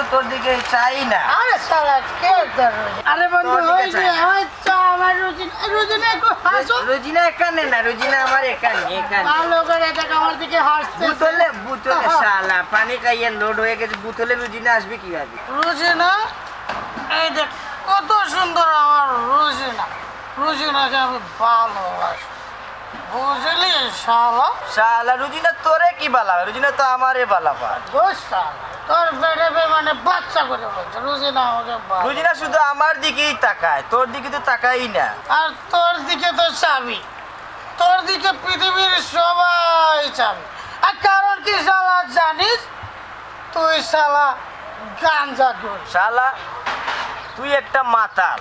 তো তোর দিকে চাই না। আরে শালা কে? আরে বন্ধু ওই যে। আমার চা আমার রোজিনা রোজিনা একটু হাসো। রুজিনা এখানে না রুজিনা আমার এখানে এখানে। ভালো করে দেখ আমার দিকে হাসতে বুতলে বুতলে শালা পানি খাইয়ে লোড হয়ে গেছে বুতলে রুজিনা আসবে কীভাবে? রোজিনা এই দেখ কত সুন্দর আমার রোজিনা। রোজিনাকে আমি ভালোবাসি। বুঝলি শালা? শালা রুজিনা তোরে কি বালা রুজিনা তো আমারে বালা পা তোর বেড়ে বে মানে বাচ্চা করে বলছে রোজিনা আমাকে রুজিনা শুধু আমার দিকেই তাকায় তোর দিকে তো তাকাই না। আর তোর দিকে তো চাবি। তোর দিকে পৃথিবীর সবাই চাবি। আর কারণ কি শালা জানিস? তুই শালা গাঞ্জা করিস শালা তুই একটা মাতাল।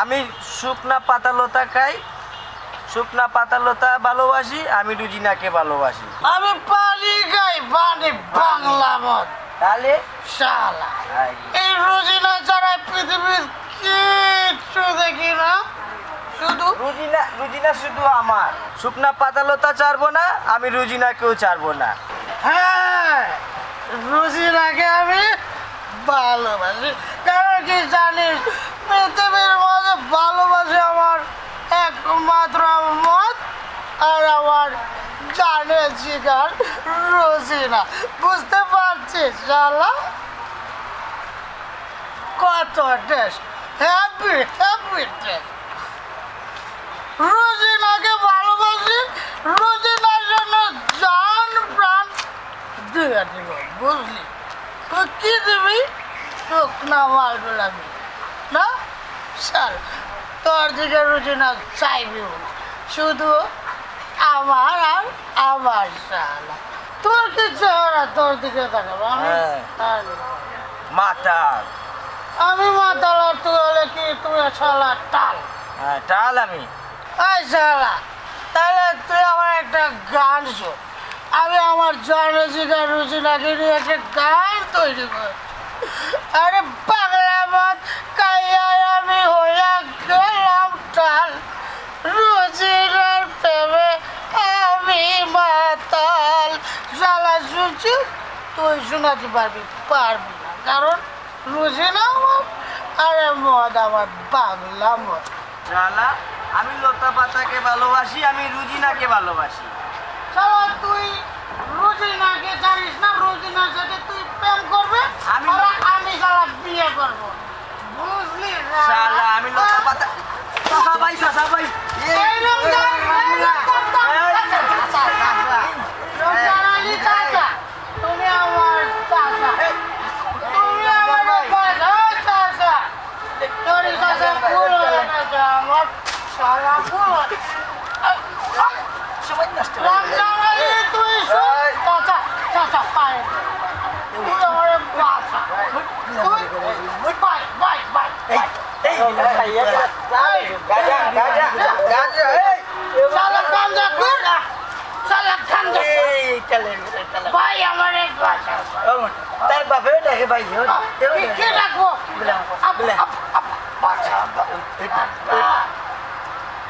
আমি শুকনা পাতা লতা খাই শুকনা পাতা লতা ভালোবাসি আমি রুজিনাকে ভালোবাসি। আমি পানি গাই পানি বাংলা মত তাহলে? শালা এই রোজিনা ছাড়া পৃথিবীর কিচ্ছু দেখি না। শুধু? রুজিনা রুজিনা শুধু আমার। শুকনা পাতা লতা চারবো না আমি রুজিনাকেও চারবো না। হ্যাঁ রোজিনাকে আমি ভালোবাসি। কারণ কি জানিস পৃথিবীর মাঝে ভালোবাসি আমার একমাত্র মত আর আমার জানে জিগার রোজিনা বুঝতে পারছিস, শালা? কত টেস্ট হ্যাপি হ্যাপি ভালোবাসি রোজিনার জন্য জান প্রাণ দিয়ে দিব, বুঝলি? কি দিবি? শুকনা না স্যার তোর দিকে রোজিনা চাইবি শুধু আমার আর আমার শালা। তোর কি চেহারা তোর দিকে তাকাবো আমি হ্যাঁ। আমি মাতাল আর তুই হলে কি তুই শালা টাল? হ্যাঁ টাল আমি। এই শালা তাহলে তুই আমার একটা গান শো আমি আমার জানে জিগা রুচিনাকে নিয়ে একটা গান তৈরি কর আরে পাগলা মত কাইয়ায় আমি হইয়া গেলাম টাল। শালা তো তুই শোনাতে পারবি? পারবি না কারণ রোজে না আমার আর মদ আমার বাংলা মদ। শালা আমি লতা পাতাকে ভালোবাসি আমি রুজিনাকে ভালোবাসি। শালা তুই রোজিনাকে জানিস না রোজিনার সাথে তুই প্রেম করবে আমি- আর আমি শালা বিয়ে করব বুঝলি না? শালা আমি লতা পাতা চাচা ভাই চাচা ভাই এই রমজান, এই রমজান, চাচা, চাচা। রমজান আলী চাচা, তুমি আমার চাচা। তুমি আমার চাচা, ও চাচা। তোর এই চাচা ভুল হয়ে গেছে আমার, শালা ভুল হয়ে- সময় নষ্ট রমজান আলী, তুই শোন। এই। চাচা, চাচা, পায়ে দে। তুই আমার বাচ্চা। তুই- বাই, বাই, বাই, বাই। শালা গাঞ্জা কর। শালা গাঞ্জা কর। ভাই আমার এক বাচ্চা। তার বাপে দেখে ভাই কি- কি রাখব? আপ- আপ- আপ- বাচ্চা।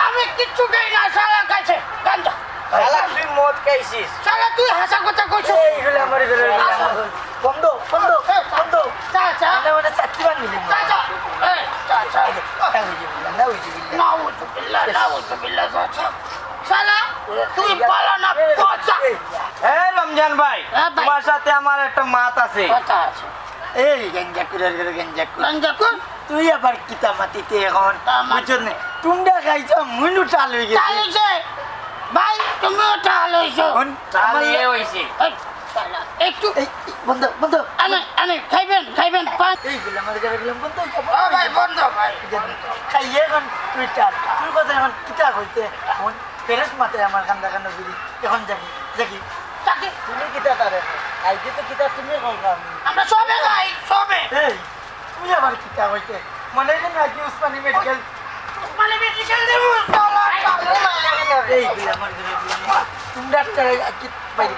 আমি কিচ্ছু খাই না শালা কাছে গাঞ্জা শালা তুই মদ খাইছিস। শালা তুই হাসা কথা কইছ এইগুলো আমার বন্ধ বন্ধ বন্ধ। চাচা মানে চাকরি বানিয়ে চাচা এই চাচা নাউজুবিল্লাহ নাউজুবিল্লাহ চাচা। শালা তুই বলো না পচা। এই রমজান ভাই হ্যাঁ ভাই। তোমার সাথে আমার একটা মাত আছে। কথা আছে। এই গেঞ্জা কুড়ার করে গেঞ্জা কুড়া তুই আবার কিতা মাতিতে এখন। বুঝছ না টুন্ডা খাইছ মুনু টাল হয়ে গেছে। ভাই তুমিও টাল হয়েছো টাল হইছে। একটু বন্ধ বন্ধ। আনে আনে খাইবেন খাইবেন পান। এইগুলো আমার কাছে গেলাম বন্ধ। ও ভাই বন্ধ ভাই খাইয়ে এখন তুই টাল। তুই কথা এখন কিতা হইতে এখন ফেরেস মাতে আমার কান্দা কান্দা দিদি এখন যাকি যাকি তাকে। তুমি কিতা তারে? আইতে তো কিতা তুমি আমরা সবে খাই সবে। এই আবার কিতা হইতে মনে হয় না কি উসমানী মেডিকেল মানে বেশি খেল দেবো শালা, শালা। আমার ঘরে দিলাম কি পাই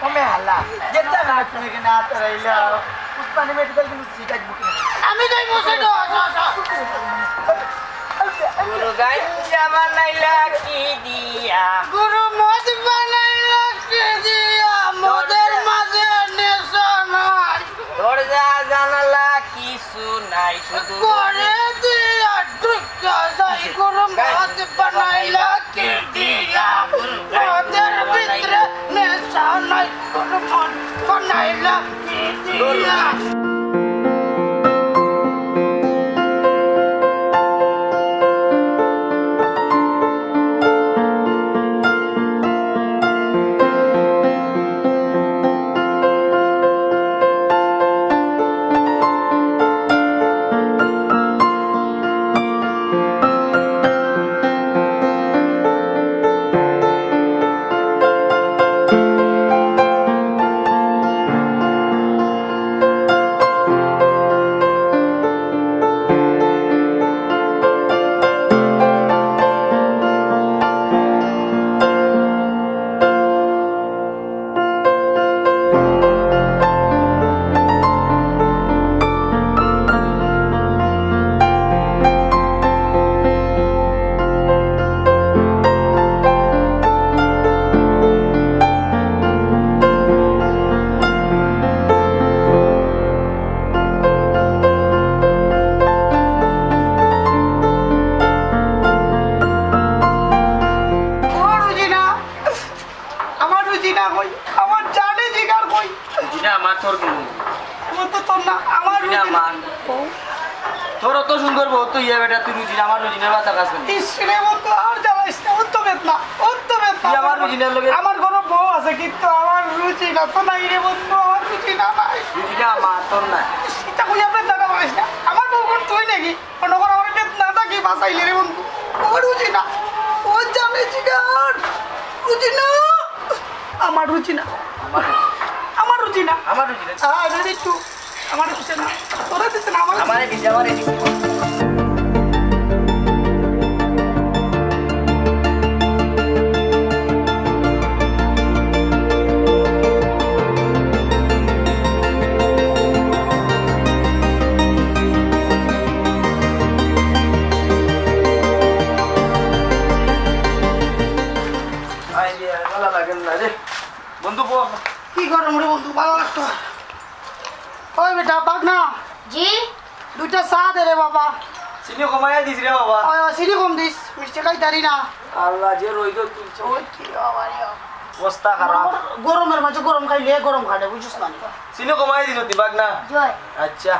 কমে হালা। যেটা না তুমি কেন আতরাইলা উসমানী মেডিকেল কিন্তু সিট বুকিং আমি যাই বসে তো গুরু গাঞ্জা বানাইলা কি দিয়া? গুরু মদ বানাইলা নাই শুধু করে আমার। তোর অত সুন্দর বউ তুই ইয়ে বেটা তুই রুজিনা আমার রুজিনার বাতা কাজ করবি ইসরে বন্ধু আর জ্বালাইস না অত বেদনা অত বেদনা। তুই আমার রুজিনার লগে আমার কোনো বউ আছে কিন্তু আমার রুজিনা তো নাই রে বন্ধু আমার রুজিনা নাই। রুজিনা আমার তোর না এটা কই আপনি দাদা বলিস না? আমার বউ কোন তুই নাকি? অন্য কোনো আমার বেদনা থাকি বাঁচাইলে রে বন্ধু। ও রুজিনা ও জানে জিগার। রুজিনা আমার রুজিনা আমার আমার রুজিনা। আমার রুজিনা। আয় রে একটু আমার দিচ্ছে না তোরা দিচ্ছে না আমার আমারে দিছে আমারে দিছে। ওই বেটা পাক না। জি? দুইটা চা দে রে বাবা। চিনি কমাই দিস রে বাবা। ওই চিনি কম দিস মিষ্টি খাই তারি না। আল্লাহ যে রইদ তুলছে। ওই কি বাবা রে। অবস্থা খারাপ। গরমের মাঝে গরম খাইলে গরম খাটে বুঝছিস না। চিনি কমাই দিস দিবাক না। জয়। আচ্ছা।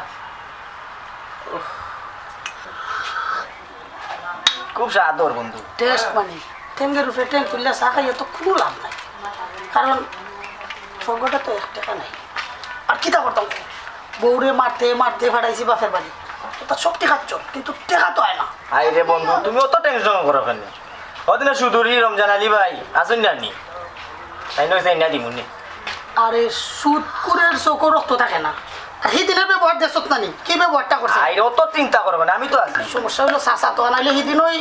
খুব সাদর বন্ধু। টেস্ট মানে। টেঙ্গের উপরে ট্যাঙ্ক করলে চা খাইয়ে তো কোনো লাভ নাই। কারণ সঙ্গটা তো এক টাকা নাই। আর কিতা করতাম? বউরে মারতে মারতে ফাটাইছি বাপের বাড়ি। তো শক্তি খাচ্ছ কিন্তু টেকা তো হয় না। আই রে বন্ধু তুমি অত টেনশন করো কেন? ওদিনে সুদূরি রমজান আলী ভাই আসুন জানি তাই নয় তাই না দিমুনি? আরে সুদকুরের চোখও রক্ত থাকে না। আর সেদিনের ব্যবহার দেশত নানি কি ব্যবহারটা করছে? আই রে অত চিন্তা করো না আমি তো আছি। সমস্যা হলো চাচা তো আনাইলে সেদিন ওই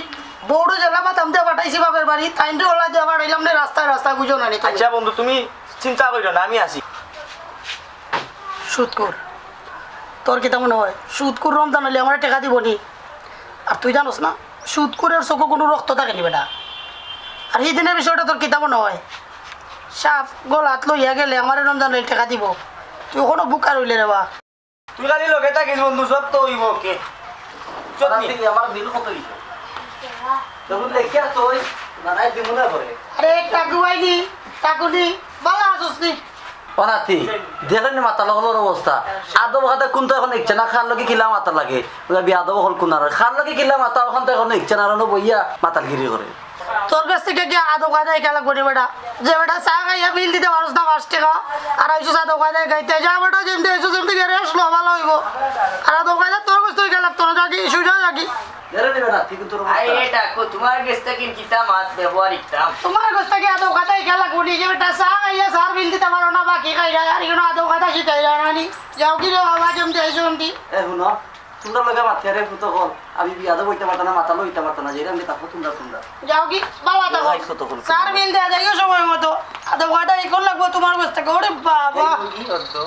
বউরে জেলা বাতাম দিয়ে পাঠাইছি বাপের বাড়ি। তাইনরে ওলা দিয়ে পাঠাইলাম না রাস্তায় রাস্তায় বুঝো নানি তুমি। আচ্ছা বন্ধু তুমি চিন্তা করিও না আমি আছি। সুদকুর তোর কি মনে হয়? সুদকুর রমজান হলে আমার টাকা দিব নি আর তুই জানোস না সুদকুরের চোখে কোনো রক্ত থাকে নি। বেটা আর সেই দিনের বিষয়টা তোর কিতা মনে হয়? সাপ গলাত লইয়া গেলে আমার রমজান হলে টাকা দিব। তুই কোনো বুকা রইলে রে বা। তুই খালি লগে থাকিস বন্ধু সব তো হইব কে? আমার বিল কত তখন তুই করে আরে টাকু আইনি টাকু নি বালা আসুস নি। অনাথি, দেখেন মাতা লগলের অবস্থা। আদব এখন ইচ্ছে না, খান লগে কিলা মাতা লাগে। বি আদব হল কোনার খান লগে কিলা মাতা ওখান তো এখন ইচ্ছে না বইয়া মাতাল গিরি করে। তোর কাছ থেকে কি আদৌ কায়দায় খেলা করি বেটা? যে বেটা চা খাইয়া বিল দিতে পারস না পাঁচ টাকা। আর আইসো কায়দায় খাইতে যা বেটা যেমনি আইসো যেমনি গেড়ে আসলো ভালো হইব আর কায়দা তোর কাছ থেকে খেলা, তোর না কো তোমার থেকে কিতা মাছ ব্যবহার ইতাম তোমার কাছ থেকে আদৌ কায়দায় খেলা যে বেটা চা খাইয়া সার বিল দিতে পারো না বাকি খাইয়া আর এগুলো আদৌ কায়দা শিখাই জানানি যাও কি রে বাবা যেমনি আইসো যেমনি এ শুনো তোমরা লগে রে ফুটো হল। আমি বি আদব হইতে পারতাম না মাতা লইতে পারতাম না যেটা আমি তাকো তোমরা তোমরা। যাও কি বাবা কোনো- সার বিল দেওয়া যাইও সময় মতো। আদৌ কায়দা এখন লাগবো তোমার থেকে ওরে বাবা। কি হতো